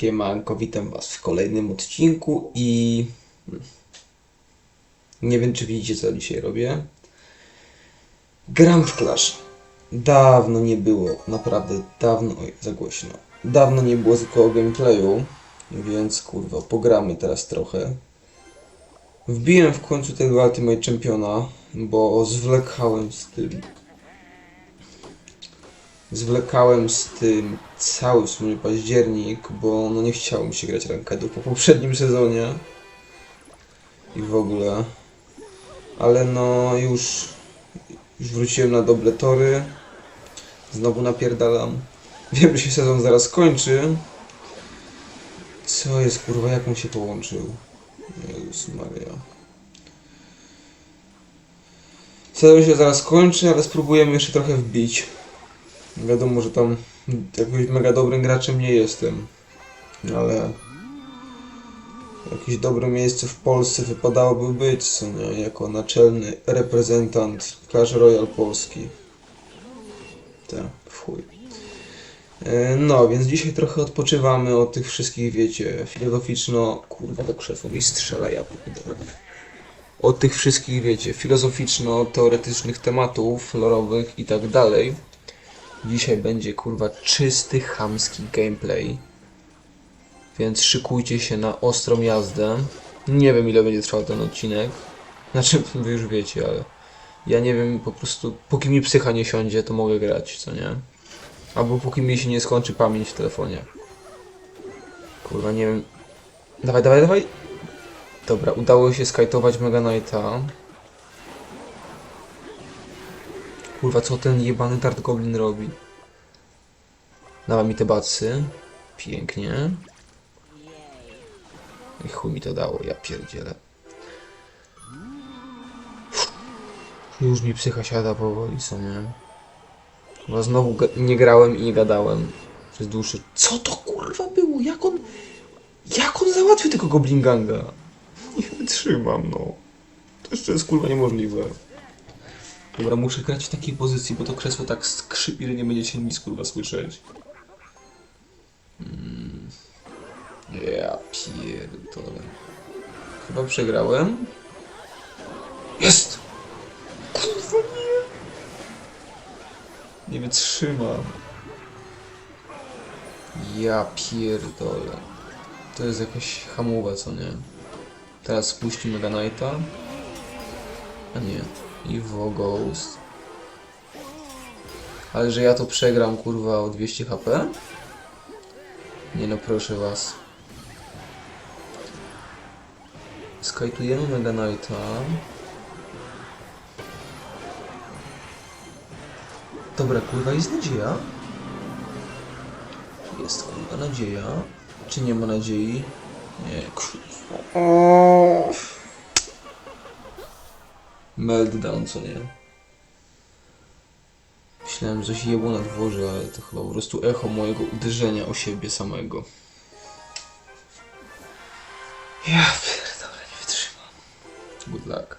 Siemanko, witam was w kolejnym odcinku i... hmm, Nie wiem, czy widzicie, co dzisiaj robię. Gram w Clash. Dawno nie było, naprawdę dawno... Oj, za głośno. Dawno nie było zwykłego gameplayu, więc kurwa, pogramy teraz trochę. Wbiłem w końcu tego Ultimate Championa, bo zwlekałem z tym zwlekałem z tym cały w sumie październik, bo no nie chciało mi się grać rankedu po poprzednim sezonie i w ogóle. Ale no już, już wróciłem na dobre tory. Znowu napierdalam. Wiem, że się sezon zaraz kończy. Co jest kurwa, jak on się połączył? Jezus Maria. Sezon się zaraz kończy, ale spróbujemy jeszcze trochę wbić. Wiadomo, że tam jakimś mega dobrym graczem nie jestem, ale jakieś dobre miejsce w Polsce wypadałoby być, co nie, jako naczelny reprezentant Clash Royale Polski. Tak, chuj. E, No, więc dzisiaj trochę odpoczywamy od tych wszystkich, wiecie, filozoficzno... Kurwa, to krzesło mi strzela, ja pierdolę. Od tych wszystkich, wiecie, filozoficzno-teoretycznych tematów, lorowych i tak dalej. Dzisiaj będzie kurwa czysty, chamski gameplay. Więc szykujcie się na ostrą jazdę. Nie wiem ile będzie trwał ten odcinek. Znaczy, wy już wiecie, ale ja nie wiem po prostu, póki mi psycha nie siądzie, to mogę grać, co nie? Albo póki mi się nie skończy pamięć w telefonie. Kurwa, nie wiem. Dawaj, dawaj, dawaj. Dobra, udało się skajtować Mega Knighta. Kurwa, co ten jebany Dart Goblin robi? Dawa mi te bacy. Pięknie. I chuj mi to dało, ja pierdzielę. Już mi psycha siada powoli, co nie? Chyba znowu ga- nie grałem i nie gadałem. Przez dłuższy... Co to kurwa było? Jak on... Jak on załatwił tego Goblin Ganga? Nie wytrzymam, no. To jeszcze jest kurwa niemożliwe. Dobra, muszę grać w takiej pozycji, bo to krzesło tak skrzypi, że nie będziecie nic kurwa słyszeć. Mm. Ja pierdolę. Chyba przegrałem. Jest! Kurwa nie! Nie wytrzymam. Ja pierdolę. To jest jakaś hamowa, co nie? Teraz spuści Mega Knighta. A nie. Evo Ghost. Ale że ja to przegram kurwa o 200 HP? Nie no proszę was. Skajtujemy Mega Knighta. Dobra, kurwa jest nadzieja. Jest kurwa nadzieja. Czy nie ma nadziei? Nie, kurwa. Meltdown, co nie? Myślałem, że się jebło na dworze, ale to chyba po prostu echo mojego uderzenia o siebie samego. Ja pierdolę, nie wytrzymam. Good luck.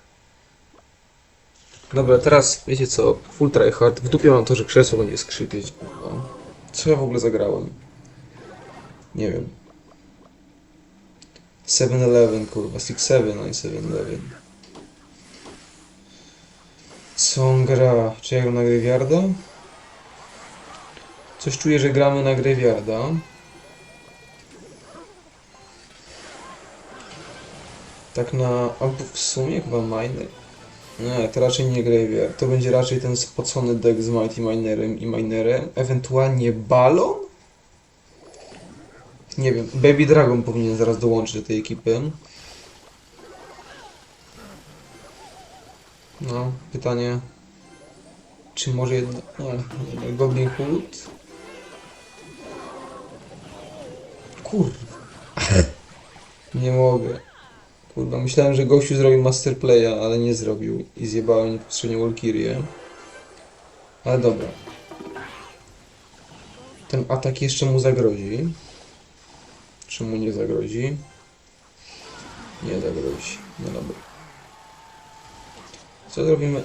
Dobra, teraz wiecie co? Full tryhard. W dupie mam to, że krzesło będzie skrzypieć. kurwa. Co ja w ogóle zagrałem? Nie wiem. 7-Eleven, kurwa. 6-7, a nie 7-Eleven. On gra? Czy ja gram na Graveyarda? Coś czuję, że gramy na Graveyarda. Tak na... albo w sumie chyba Miner. Nie, to raczej nie Graveyard. To będzie raczej ten spocony deck z Mighty Minerem i Minerem. Ewentualnie Balon? Nie wiem. Baby Dragon powinien zaraz dołączyć do tej ekipy. No, pytanie. Czy może jednak. Nie, Goblin Hood? Kurwa. Nie mogę. Kurwa, myślałem, że gościu zrobił Masterplaya, ale nie zrobił. I zjebałem niepotrzebnie Walkirię. Ale dobra. Ten atak jeszcze mu zagrozi. Czy mu nie zagrozi? Nie zagrozi. No dobra. Co zrobimy?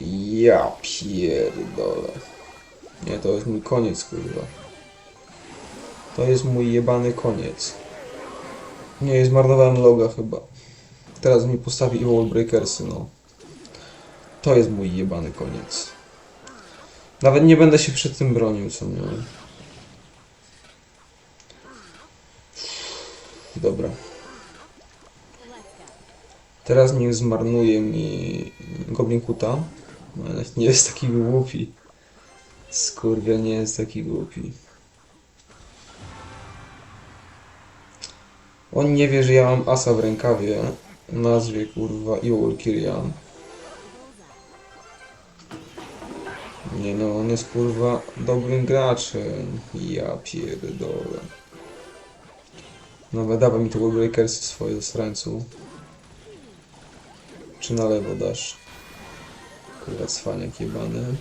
Ja pierdolę. Nie, to jest mój koniec, kurwa. To jest mój jebany koniec. Nie, zmarnowałem loga chyba. Teraz mi postawi i Wallbreakersy, no. To jest mój jebany koniec. Nawet nie będę się przed tym bronił, co nie. Dobra. Teraz niech zmarnuje mi Goblin Kuta. Nie jest taki głupi. Skurwia nie jest taki głupi. On nie wie, że ja mam asa w rękawie. Nazwie kurwa Iwol Kirian. Nie no, on jest kurwa dobrym graczem. Ja pierdolę. No dawaj mi te Wallbreakersy swoje z ręcu. Czy na lewo dasz? Kurwa cwaniak jebany.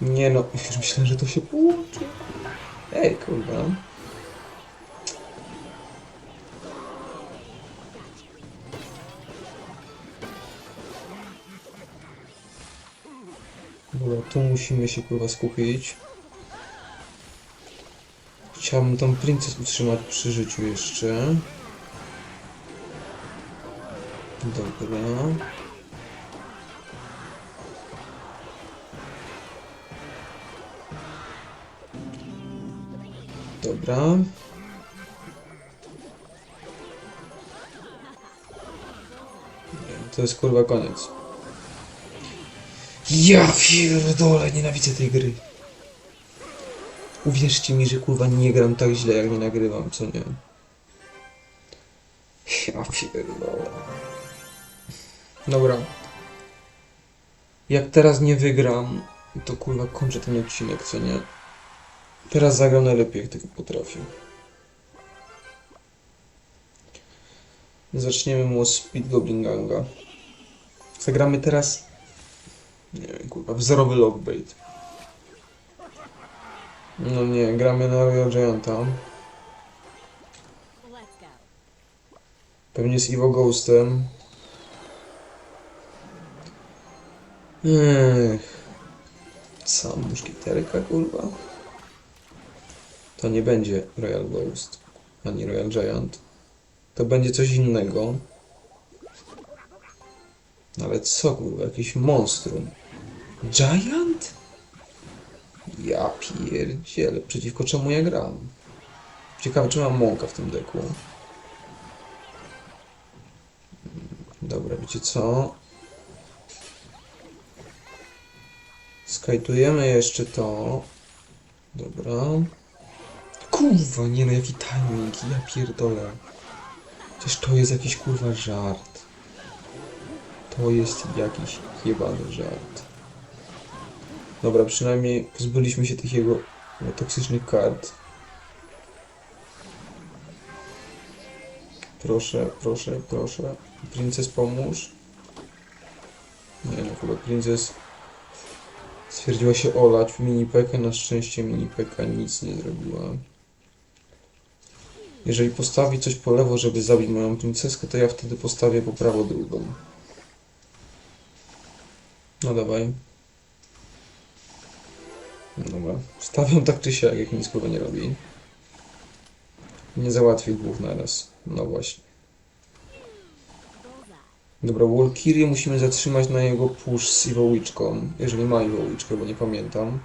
Nie no, już myślę, że to się połączy. Ej, kurwa. Dobra, tu musimy się kurwa skupić. Chciałbym tą princess utrzymać przy życiu jeszcze. Dobra. Dobra. To jest kurwa koniec. Ja pierdolę, nienawidzę tej gry. Uwierzcie mi, że kurwa nie gram tak źle, jak nie nagrywam, co nie? Ja pierdolę. Dobra. Jak teraz nie wygram, to kurwa kończę ten odcinek, co nie? Teraz zagram najlepiej, jak tylko potrafię. Zaczniemy mu od Speed Goblin Ganga. Zagramy teraz... Nie wiem, kurwa, wzorowy logbait. No nie, gramy na Royal Gianta. Pewnie z Evo Ghostem. Ech. Sam muszkieterka, kurwa. To nie będzie Royal Ghost, ani Royal Giant. To będzie coś innego. Ale co, kurwa, jakieś monstrum. Giant? Ja pierdzielę, przeciwko czemu ja gram? Ciekawe, czy mam mąka w tym deku. Dobra, wiecie co? Skajtujemy jeszcze to. Dobra. Kurwa, nie no, jaki timing, ja pierdolę. Przecież to jest jakiś kurwa żart. To jest jakiś jebany żart. Dobra, przynajmniej pozbyliśmy się tych jego no, toksycznych kart. Proszę, proszę, proszę. Princes pomóż. Nie no, chyba Princes stwierdziła się olać w minipekę. Na szczęście minipeka nic nie zrobiła. Jeżeli postawi coś po lewo, żeby zabić moją princeskę, to ja wtedy postawię po prawo drugą. No dawaj. Dobra. Stawiam tak czy siak, jak nic kurwa nie robi. Nie załatwię dwóch naraz. No właśnie. Dobra, Walkirię musimy zatrzymać na jego push z Iwołyczką, jeżeli ma Iwołyczkę, bo nie pamiętam.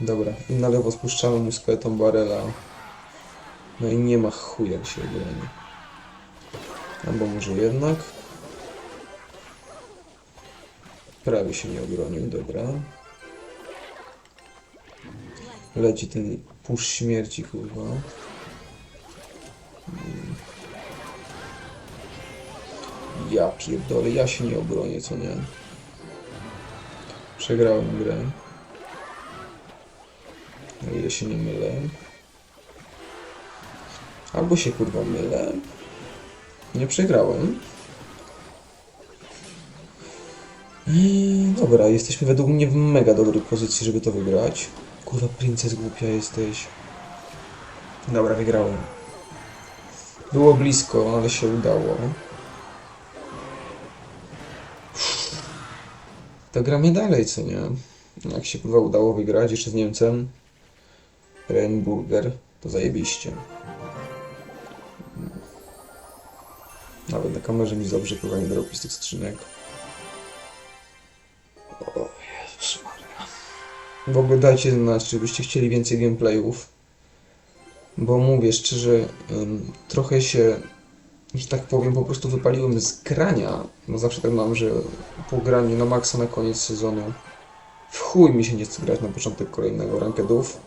Dobra, i na lewo spuszczamy mu skeleton Barela. No i nie ma chuj jak się obroni. Albo może jednak. Prawie się nie obronił, dobra. Leci ten push śmierci, kurwa. Ja pierdolę, ja się nie obronię, co nie? Przegrałem grę. O ile się nie mylę. Albo się kurwa mylę. Nie przegrałem. Dobra, jesteśmy według mnie w mega dobrej pozycji, żeby to wygrać. Kurwa, princes głupia jesteś. Dobra, wygrałem. Było blisko, ale się udało. To gramy dalej, co nie? Jak się kurwa udało wygrać jeszcze z Niemcem. Renburger, to zajebiście. Nawet na kamerze mi dobrze kurwa nie robi z tych skrzynek. O Jezus Maria. W ogóle dajcie znać, czy byście chcieli więcej gameplayów. Bo mówię szczerze, ym, trochę się, że tak powiem, po prostu wypaliłem z grania. No zawsze tak mam, że po graniu na maksa na koniec sezonu w chuj mi się nie chce grać na początek kolejnego rankedów.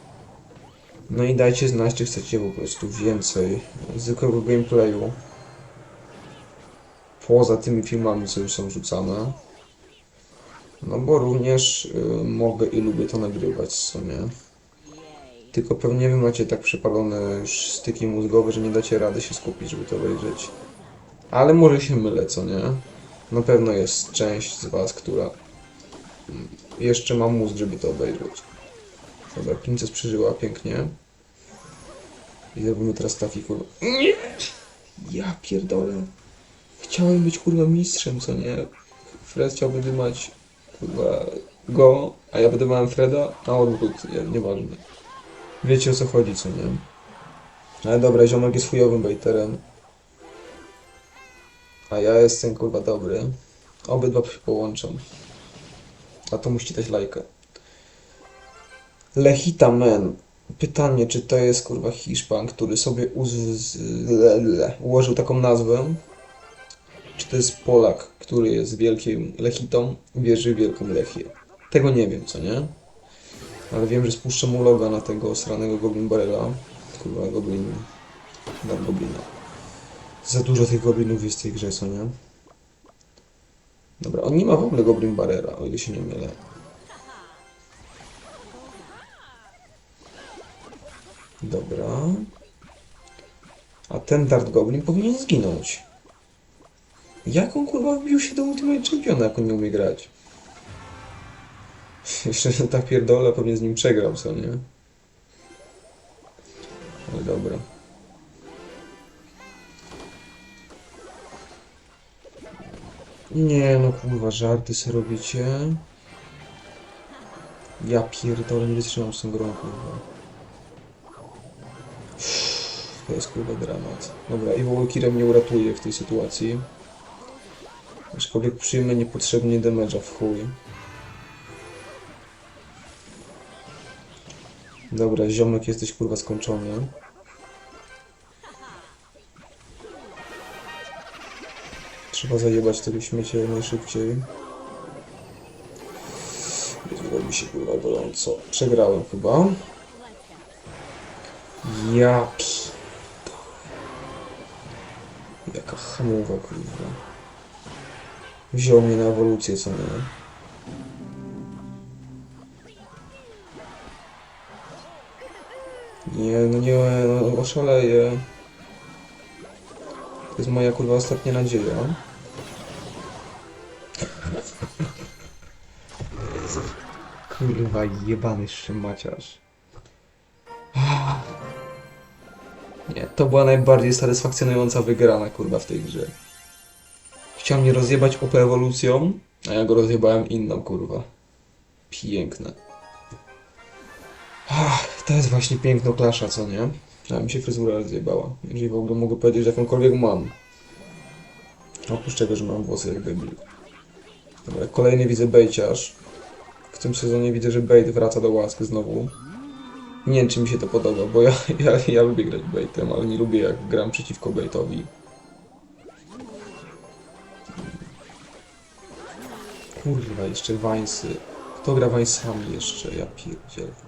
No i dajcie znać, czy chcecie po prostu więcej zwykłego gameplayu. Poza tymi filmami, co już są rzucane. No bo również y, mogę i lubię to nagrywać, co nie? Tylko pewnie wy macie tak przepalone już styki mózgowe, że nie dacie rady się skupić, żeby to obejrzeć. Ale może się mylę, co nie? Na pewno jest część z was, która mm, jeszcze ma mózg, żeby to obejrzeć. Dobra, Princess przeżyła pięknie. I zrobimy teraz taki kurwa. Nie! Ja pierdolę. Chciałem być kurwa mistrzem, co nie? Fred chciał wydymać kurwa go, a ja wydymałem Freda, a odwrót, nie, nieważne. Wiecie o co chodzi, co nie? Ale dobra, ziomek jest chujowym bejterem. A ja jestem kurwa dobry. Obydwa się połączą. A to musicie dać lajkę. Lechita Men. Pytanie, czy to jest kurwa Hiszpan, który sobie ułożył taką nazwę? Czy to jest Polak, który jest wielkim Lechitą, wierzy w wielką Lechię? Tego nie wiem, co nie? Ale wiem, że spuszczę mu loga na tego sranego Goblin Barrela. Kurwa, Goblin... Dam Goblina. Za dużo tych Goblinów jest w tej grze, co nie? Dobra, on nie ma w ogóle Goblin Barrera, o ile się nie mylę. Dobra. A ten Dart Goblin powinien zginąć. Jak on kurwa wbił się do Ultimate Championa, jak on nie umie grać? Jeszcze że tak pierdolę, pewnie z nim przegrał, co nie? Ale dobra. Nie no kurwa, żarty sobie robicie. Ja pierdolę, nie wytrzymam z tą grą, kurwa. To jest kurwa dramat. Dobra, i w ogóle Kira mnie uratuje w tej sytuacji. Aczkolwiek przyjmę niepotrzebnie damage'a w chuj. Dobra, ziomek jesteś kurwa skończony. Trzeba zajebać tego śmiecia jak najszybciej. Zrobiło mi się kurwa gorąco. Przegrałem chyba. Ja. Jaka hamuwa kurwa. Wziął mnie na ewolucję, co nie? Nie, no nie, no oszaleję. To jest moja kurwa ostatnia nadzieja. Kurwa jebany szmaciarz. Nie, to była najbardziej satysfakcjonująca wygrana kurwa w tej grze. Chciał mnie rozjebać OP ewolucją, a ja go rozjebałem inną kurwa. Piękne. To jest właśnie piękno klasza, co nie? A mi się fryzura rozjebała. Jeżeli w ogóle mogę powiedzieć, że jakąkolwiek mam. Oprócz tego, że mam włosy jak debil. Dobra, kolejny widzę bejciarz. W tym sezonie widzę, że bait wraca do łask znowu. Nie wiem, czy mi się to podoba, bo ja, ja, ja lubię grać baitem, ale nie lubię jak gram przeciwko baitowi. Kurwa, jeszcze Wańsy. Kto gra Wańsami jeszcze? Ja pierdzielę.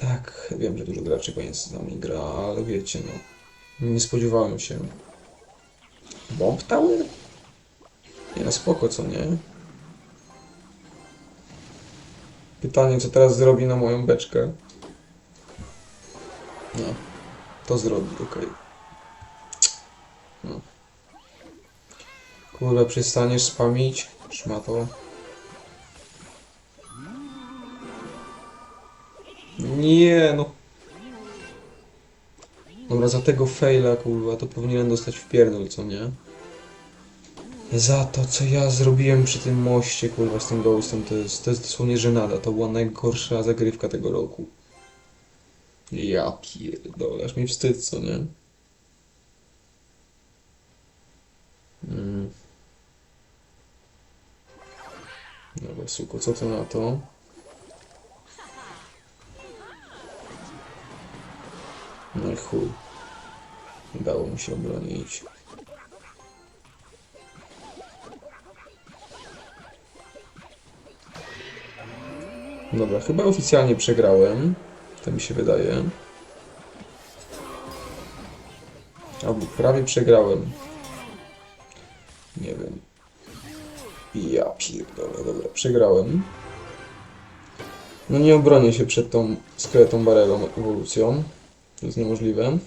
Tak, wiem, że dużo graczy Wańsami gra, ale wiecie, no. Nie spodziewałem się. Bomb Tower? Nie, no spoko, co nie? Pytanie, co teraz zrobi na moją beczkę? No, to zrobi, okej. No. Kurwa, przestaniesz spamić? Szmato. Nie, no. Dobra, za tego faila, kurwa, to powinienem dostać w pierdol, co nie? Za to, co ja zrobiłem przy tym moście, kurwa, z tym Ghostem, to jest, to jest dosłownie żenada. To była najgorsza zagrywka tego roku. Ja pierdolę, aż mi wstyd, co nie? Mm. Dobra, suko, co to na to? No i chuj. Udało mu się obronić. Dobra, chyba oficjalnie przegrałem. To mi się wydaje. Albo prawie przegrałem. Nie wiem. Ja pierdolę, dobra, przegrałem. No nie obronię się przed tą skeleton barelą ewolucją. To jest niemożliwe.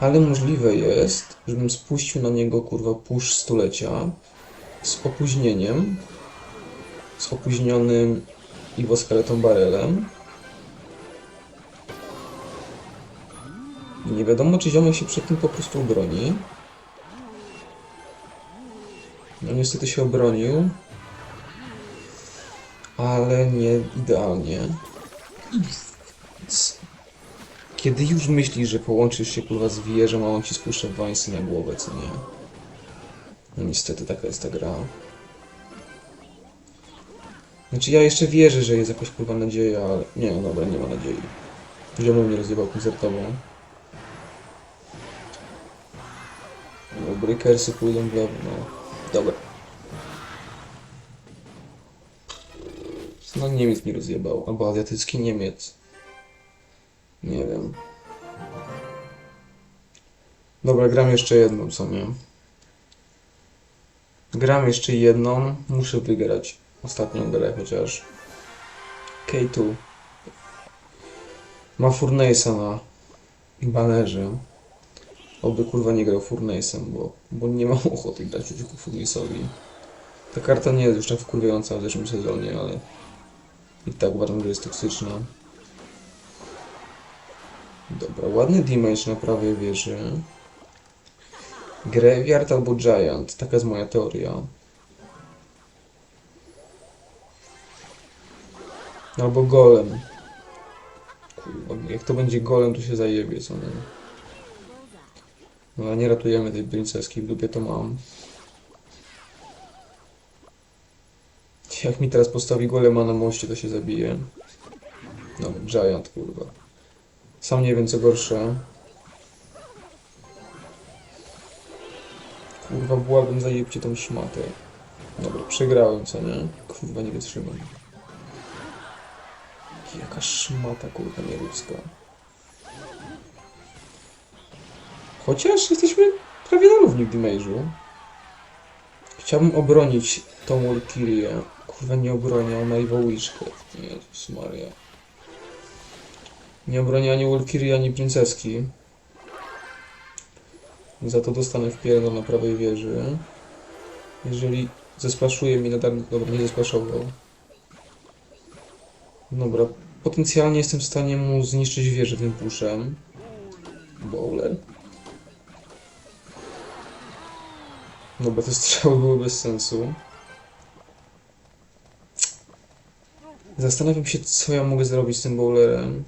Ale możliwe jest, żebym spuścił na niego kurwa push stulecia z opóźnieniem, z opóźnionym iwoskeleton barelem. I nie wiadomo, czy ziomek się przed tym po prostu obroni. No niestety się obronił. Ale nie idealnie. Kiedy już myślisz, że połączysz się kurwa z wieżą, a on ci spuszcza wańsy na głowę, co nie? No niestety taka jest ta gra. Znaczy ja jeszcze wierzę, że jest jakaś kurwa nadzieja, ale... Nie, no dobra, nie ma nadziei. Ziomek mnie rozjebał koncertową. No, breakersy pójdą w lewo, no. Dobra. No Niemiec mi rozjebał, albo azjatycki Niemiec. Nie wiem. Dobra, gram jeszcze jedną, co nie? Gram jeszcze jedną, muszę wygrać ostatnią grę chociaż. K2. Ma Furnace'a na banerze. Oby kurwa nie grał Furnace'em, bo, bo nie mam ochoty grać przeciwko Furnace'owi. Ta karta nie jest już tak wkurwiająca w zeszłym sezonie, ale i tak uważam, że jest toksyczna. Dobra, ładny damage na prawej wieży. Graveyard albo Giant, taka jest moja teoria. Albo Golem. Kurwa, jak to będzie Golem, to się zajebie, co nie? No ale nie ratujemy tej princeski, w dupie to mam. Jak mi teraz postawi golema na moście, to się zabije. No, Giant, kurwa. Sam nie wiem, co gorsze. Kurwa, błagam, zajebcie tą szmatę. Dobra, przegrałem, co nie? Kurwa, nie wytrzymam. Jaka szmata, kurwa, nieludzka. Chociaż jesteśmy prawie na równi w damage'u. Chciałbym obronić tą Walkirię. Kurwa, nie obronię, ona i. Jezus Maria. Nie obronię ani Walkirii, ani Princeski. Za to dostanę w pierdol na prawej wieży. Jeżeli zesplaszuje mi na darm... Dobra, nie zesplaszował. Dobra, potencjalnie jestem w stanie mu zniszczyć wieżę tym puszem. Bowler. Dobra, te strzały były bez sensu. Zastanawiam się, co ja mogę zrobić z tym bowlerem.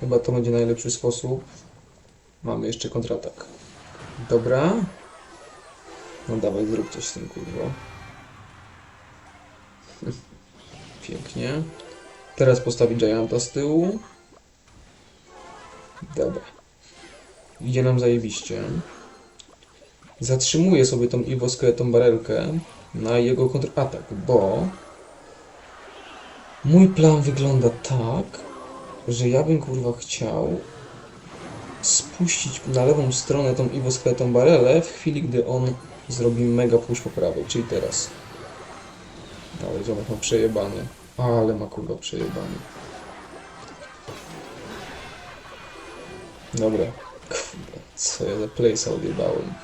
Chyba to będzie najlepszy sposób. Mamy jeszcze kontratak. Dobra. No dawaj, zrób coś z tym, kurwa. Pięknie. Teraz postawi Gianta z tyłu. Dobra. Idzie nam zajebiście. Zatrzymuję sobie tą Iwo Skeleton barelkę na jego kontratak, bo mój plan wygląda tak, że ja bym kurwa chciał spuścić na lewą stronę tą Iwo Skeleton barelę w chwili, gdy on zrobi mega push po prawej, czyli teraz. Ale ziomek ma przejebany. Ale ma kurwa przejebany. Dobra. Kurwa, co ja za place'a odjebałem.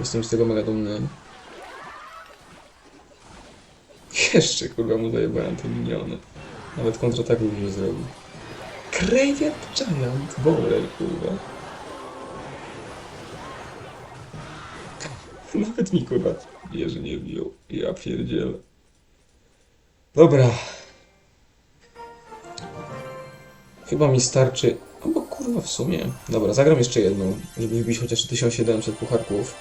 Jestem z tego mega dumny. Jeszcze kurwa mu zajebałem te miniony. Nawet kontrataku nie zrobił. Graveyard Giant, Bowler, kurwa. Nawet mi kurwa wieży nie wbił. Ja pierdzielę. Dobra. Chyba mi starczy. Albo kurwa w sumie. Dobra, zagram jeszcze jedną, żeby wbić chociaż 1700 pucharków.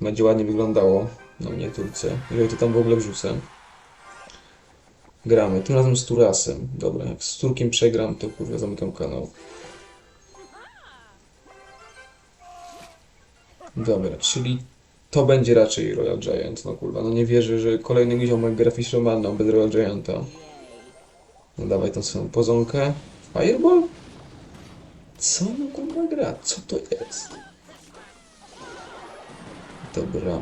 Będzie ładnie wyglądało na miniaturce. Jeżeli to tam w ogóle wrzucę. Gramy. Tym razem z Turasem. Dobra, jak z Turkiem przegram, to kurwa zamykam kanał. Dobra, czyli to będzie raczej Royal Giant. No kurwa, no nie wierzę, że kolejny ziomek gra Fishermana bez Royal Gianta. No dawaj tą swoją pozonkę. Fireball? Co on kurwa gra? Co to jest? Dobra.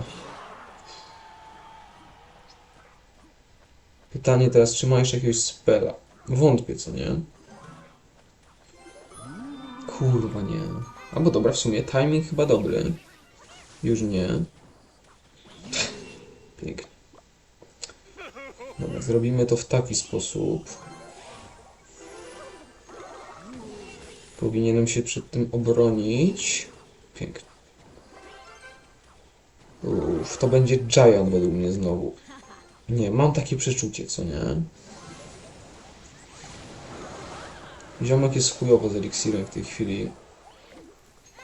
Pytanie teraz, czy ma jeszcze jakiegoś spela? Wątpię, co nie? Kurwa, nie. Albo dobra, w sumie timing chyba dobry. Już nie. Pięknie. Dobra, zrobimy to w taki sposób. Powinienem się przed tym obronić. Pięknie. Uff, to będzie Giant według mnie znowu. Nie, mam takie przeczucie, co nie? Ziomek jest chujowo z eliksirem w tej chwili.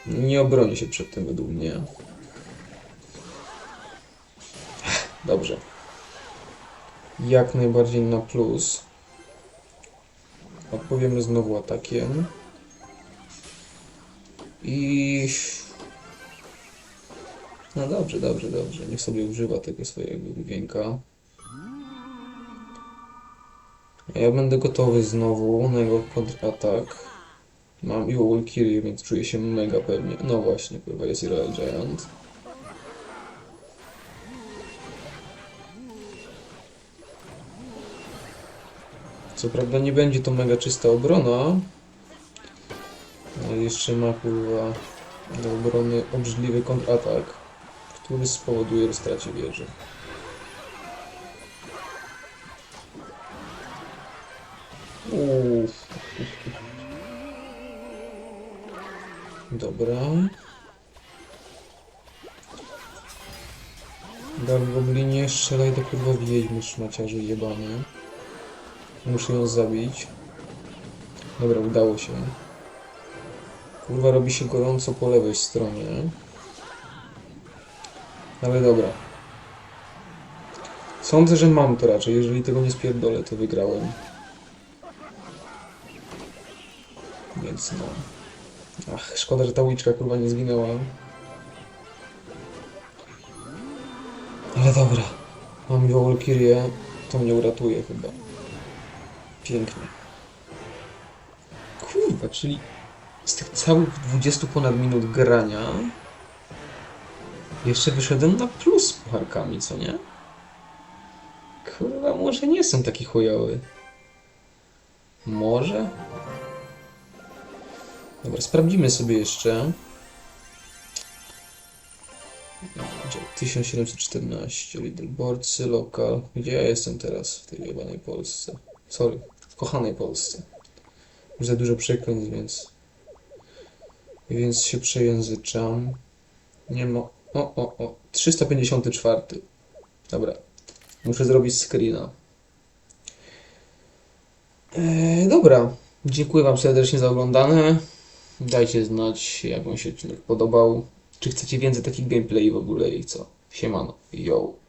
Nie obroni się przed tym według mnie. Dobrze. Jak najbardziej na plus. Odpowiemy znowu atakiem. I... No dobrze, dobrze, dobrze. Niech sobie używa tego swojego główienka. Ja będę gotowy znowu na jego kontratak. Mam i Walkyrie, więc czuję się mega pewnie. No właśnie, kurwa, jest Royal Giant. Co prawda nie będzie to mega czysta obrona, ale jeszcze ma kurwa do obrony obrzydliwy kontratak, który spowoduje roztracie wieży. Uff. Dobra. Dark Goblinie, strzelaj do kurwa wiedźmy, szmaciarzu jebany. Muszę ją zabić. Dobra, udało się. Kurwa, robi się gorąco po lewej stronie. Ale dobra. Sądzę, że mam to raczej. Jeżeli tego nie spierdolę, to wygrałem. Więc no. Ach, szkoda, że ta łyczka kurwa nie zginęła. Ale dobra. Mam ją Walkirię. To mnie uratuje chyba. Pięknie. Kurwa, czyli z tych całych 20 ponad minut grania jeszcze wyszedłem na plus z pucharkami, co nie? Kurwa, może nie jestem taki chujowy. Może? Dobra, sprawdzimy sobie jeszcze. Gdzie? 1714, leaderboardsy, lokal. Gdzie ja jestem teraz w tej jebanej Polsce? Sorry, w kochanej Polsce. Już za dużo przekleństw, więc... Więc się przejęzyczam. Nie ma... O, o, o. 354. Dobra. Muszę zrobić screena. Eee, dobra. Dziękuję Wam serdecznie za oglądanie. Dajcie znać, jak Wam się podobał. Czy chcecie więcej takich gameplay w ogóle i co? Siemano. Yo.